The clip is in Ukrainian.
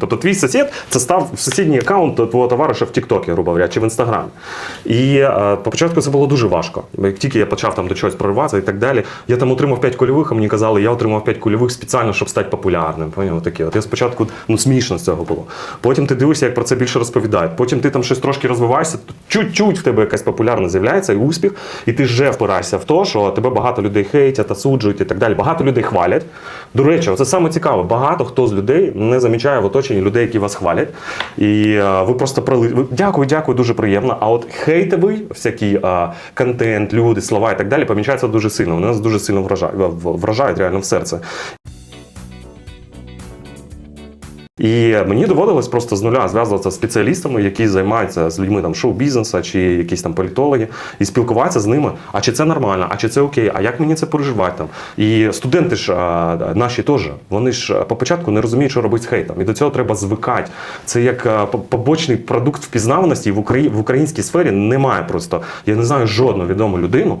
Тобто твій сусід це став сусідній аккаунт твого товариша в Тіктокі, грубо говоря, чи в Інстаграмі. І е, по початку це було дуже важко. Як тільки я почав там до чогось прориватися і так далі, я там отримав 5 кульових, а мені казали, я отримав 5 кульових спеціально, щоб стати популярним. Поняв? Такі. От я спочатку ну, смішно з цього було. Потім ти дивишся, як про це більше розповідають. Потім ти там щось трошки розвиваєшся, чуть-чуть в тебе якась популярність з'являється і успіх, і ти вже впираєшся в те, що тебе багато людей хейтять, осуджують і так далі. Багато людей хвалять. До речі, це саме цікаве. Багато хто з людей не замічає в оточенні людей, які вас хвалять. І е, ви просто прили... Дякую, дякую, дуже приємно. А от хейтовий всякий е, контент, люди, слова і так далі помічаються дуже сильно. Вони нас дуже сильно вражають, вражають реально в серце. І мені доводилось просто з нуля зв'язуватися з спеціалістами, які займаються з людьми там шоу-бізнесу чи якісь там політологи, і спілкуватися з ними. А чи це нормально, а чи це окей, а як мені це переживати там? І студенти ж наші теж, вони ж по початку не розуміють, що робити з хейтом. І до цього треба звикати. Це як побочний продукт впізнаваності в, Украї... в українській сфері немає просто. Я не знаю жодну відому людину.